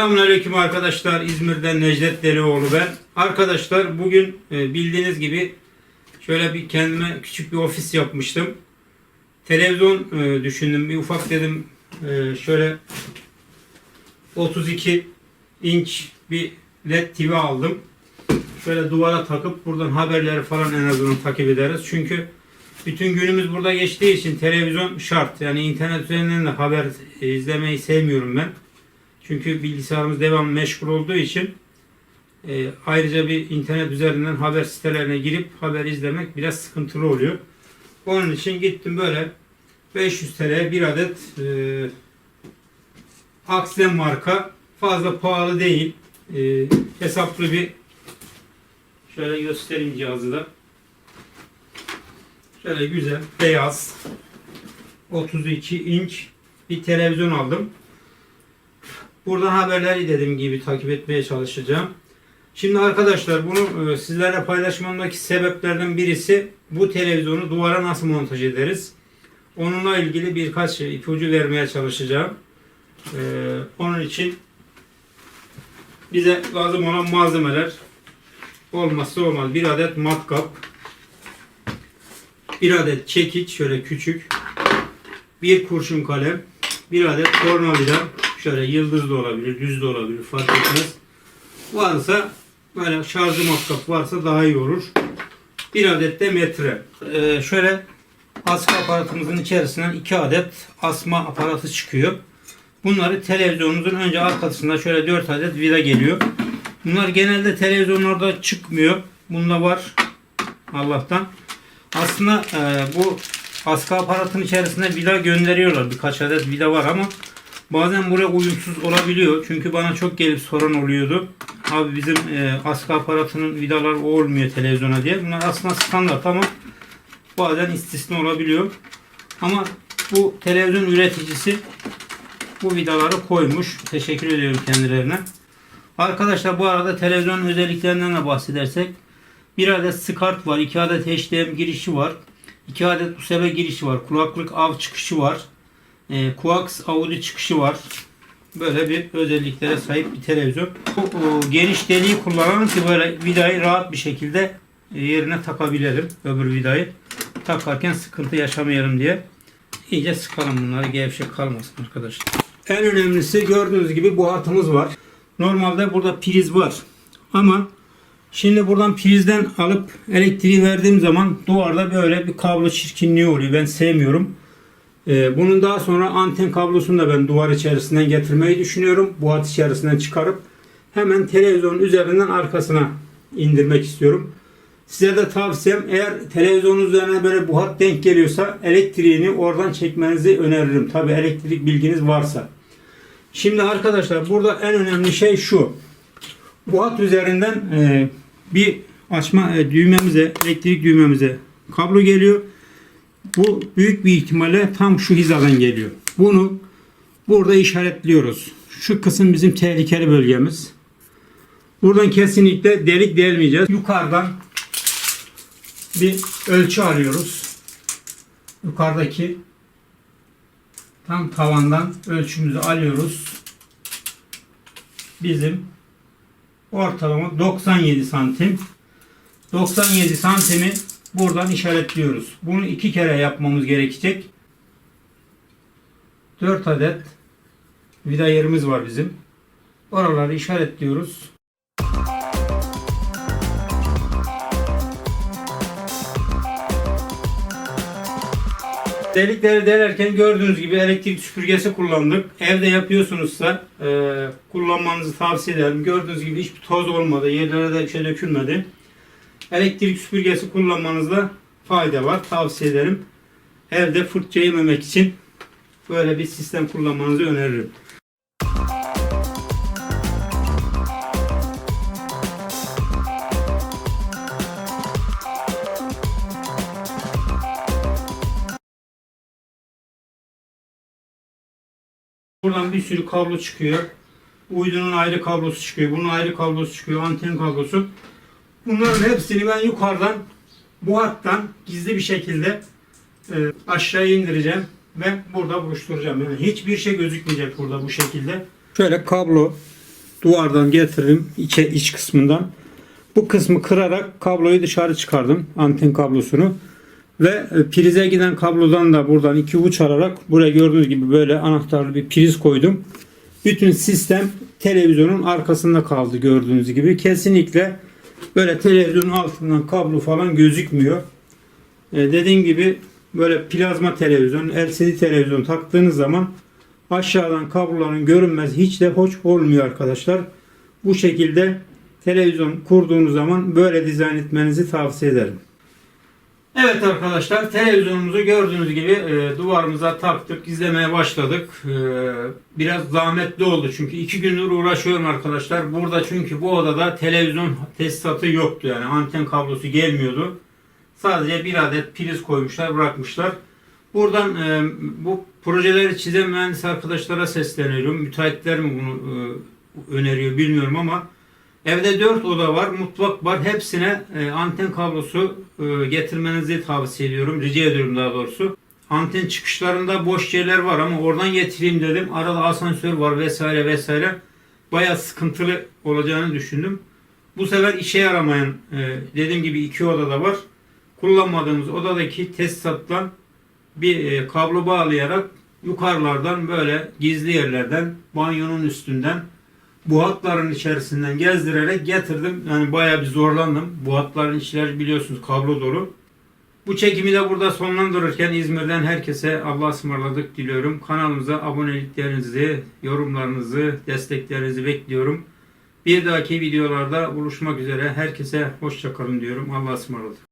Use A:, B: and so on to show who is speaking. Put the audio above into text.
A: Selamünaleyküm arkadaşlar. İzmir'den Necdet Delioğlu ben. Arkadaşlar bugün e, bildiğiniz gibi şöyle bir kendime küçük bir ofis yapmıştım. Televizyon e, düşündüm. Bir ufak dedim e, şöyle 32 inç bir LED TV aldım. Şöyle duvara takıp buradan haberleri falan en azından takip ederiz. Çünkü bütün günümüz burada geçtiği için televizyon şart. Yani internet üzerinden de haber izlemeyi sevmiyorum ben. Çünkü bilgisayarımız devamlı meşgul olduğu için e, ayrıca bir internet üzerinden haber sitelerine girip haber izlemek biraz sıkıntılı oluyor. Onun için gittim böyle 500 TL bir adet e, Axlem marka fazla pahalı değil. E, hesaplı bir şöyle göstereyim cihazı da. Şöyle güzel beyaz 32 inç bir televizyon aldım. Buradan haberleri dediğim gibi takip etmeye çalışacağım. Şimdi arkadaşlar bunu e, sizlerle paylaşmamdaki sebeplerden birisi bu televizyonu duvara nasıl montaj ederiz? Onunla ilgili birkaç ipucu vermeye çalışacağım. E, onun için bize lazım olan malzemeler olmazsa olmaz. Bir adet matkap, bir adet çekiç şöyle küçük, bir kurşun kalem, bir adet tornavida, şöyle yıldız da olabilir, düz de olabilir fark etmez. Varsa böyle şarjı matkap varsa daha iyi olur. Bir adet de metre. Ee, şöyle askı aparatımızın içerisinden iki adet asma aparatı çıkıyor. Bunları televizyonumuzun önce arkasında şöyle 4 adet vida geliyor. Bunlar genelde televizyonlarda çıkmıyor. Bunda var Allah'tan. Aslında e, bu askı aparatın içerisinde vida gönderiyorlar. Birkaç adet vida var ama bazen buraya uyumsuz olabiliyor. Çünkü bana çok gelip soran oluyordu. Abi bizim e, askı aparatının vidaları olmuyor televizyona diye. Bunlar aslında standart ama bazen istisna olabiliyor. Ama bu televizyon üreticisi bu vidaları koymuş. Teşekkür ediyorum kendilerine. Arkadaşlar bu arada televizyonun özelliklerinden de bahsedersek bir adet SCART var, iki adet HDMI girişi var, iki adet USB girişi var, kulaklık av çıkışı var, e, Coax Audio çıkışı var. Böyle bir özelliklere sahip bir televizyon. Bu geniş deliği kullanalım ki böyle vidayı rahat bir şekilde e, yerine takabilirim. Öbür vidayı takarken sıkıntı yaşamayalım diye. İyice sıkalım bunları gevşek kalmasın arkadaşlar. En önemlisi gördüğünüz gibi bu hatımız var. Normalde burada priz var. Ama şimdi buradan prizden alıp elektriği verdiğim zaman duvarda böyle bir kablo çirkinliği oluyor. Ben sevmiyorum. Ee, bunun daha sonra anten kablosunu da ben duvar içerisinden getirmeyi düşünüyorum. Bu hat içerisinden çıkarıp hemen televizyonun üzerinden arkasına indirmek istiyorum. Size de tavsiyem eğer televizyonun üzerine böyle bu hat denk geliyorsa elektriğini oradan çekmenizi öneririm. Tabi elektrik bilginiz varsa. Şimdi arkadaşlar burada en önemli şey şu. Bu hat üzerinden e, bir açma e, düğmemize, elektrik düğmemize kablo geliyor. Bu büyük bir ihtimalle tam şu hizadan geliyor. Bunu burada işaretliyoruz. Şu kısım bizim tehlikeli bölgemiz. Buradan kesinlikle delik delmeyeceğiz. Yukarıdan bir ölçü alıyoruz. Yukarıdaki tam tavandan ölçümüzü alıyoruz. Bizim ortalama 97 santim. 97 santimi buradan işaretliyoruz. Bunu iki kere yapmamız gerekecek. 4 adet vida yerimiz var bizim. Oraları işaretliyoruz. Delikleri delerken gördüğünüz gibi elektrik süpürgesi kullandık. Evde yapıyorsunuzsa e, kullanmanızı tavsiye ederim. Gördüğünüz gibi hiçbir toz olmadı. Yerlere de bir şey dökülmedi. Elektrik süpürgesi kullanmanızda fayda var. Tavsiye ederim. Evde fırça yememek için böyle bir sistem kullanmanızı öneririm. Buradan bir sürü kablo çıkıyor. Uydunun ayrı kablosu çıkıyor. Bunun ayrı kablosu çıkıyor. Anten kablosu. Bunların hepsini ben yukarıdan bu hattan gizli bir şekilde e, aşağıya indireceğim ve burada buluşturacağım. Yani hiçbir şey gözükmeyecek burada bu şekilde. Şöyle kablo duvardan getirdim içe iç kısmından. Bu kısmı kırarak kabloyu dışarı çıkardım. Anten kablosunu. Ve e, prize giden kablodan da buradan iki uç alarak buraya gördüğünüz gibi böyle anahtarlı bir priz koydum. Bütün sistem televizyonun arkasında kaldı gördüğünüz gibi. Kesinlikle böyle televizyonun altından kablo falan gözükmüyor. E, dediğim gibi böyle plazma televizyon, LCD televizyon taktığınız zaman aşağıdan kabloların görünmez hiç de hoş olmuyor arkadaşlar. Bu şekilde televizyon kurduğunuz zaman böyle dizayn etmenizi tavsiye ederim. Evet arkadaşlar televizyonumuzu gördüğünüz gibi e, duvarımıza taktık izlemeye başladık. E, biraz zahmetli oldu çünkü iki gündür uğraşıyorum arkadaşlar. Burada çünkü bu odada televizyon tesisatı yoktu yani anten kablosu gelmiyordu. Sadece bir adet priz koymuşlar bırakmışlar. Buradan e, bu projeleri çizen mühendis arkadaşlara sesleniyorum. Müteahhitler mi bunu e, öneriyor bilmiyorum ama evde 4 oda var, mutfak var. Hepsine e, anten kablosu e, getirmenizi tavsiye ediyorum. Rica ediyorum daha doğrusu. Anten çıkışlarında boş yerler var ama oradan getireyim dedim. Arada asansör var vesaire vesaire. Bayağı sıkıntılı olacağını düşündüm. Bu sefer işe yaramayan e, dediğim gibi iki odada var. Kullanmadığımız odadaki tesisatla bir kablo bağlayarak yukarılardan böyle gizli yerlerden banyonun üstünden bu hatların içerisinden gezdirerek getirdim. Yani bayağı bir zorlandım. Bu hatların içleri biliyorsunuz kablo dolu. Bu çekimi de burada sonlandırırken İzmir'den herkese Allah'a ısmarladık diliyorum. Kanalımıza aboneliklerinizi, yorumlarınızı, desteklerinizi bekliyorum. Bir dahaki videolarda buluşmak üzere. Herkese hoşçakalın diyorum. Allah'a ısmarladık.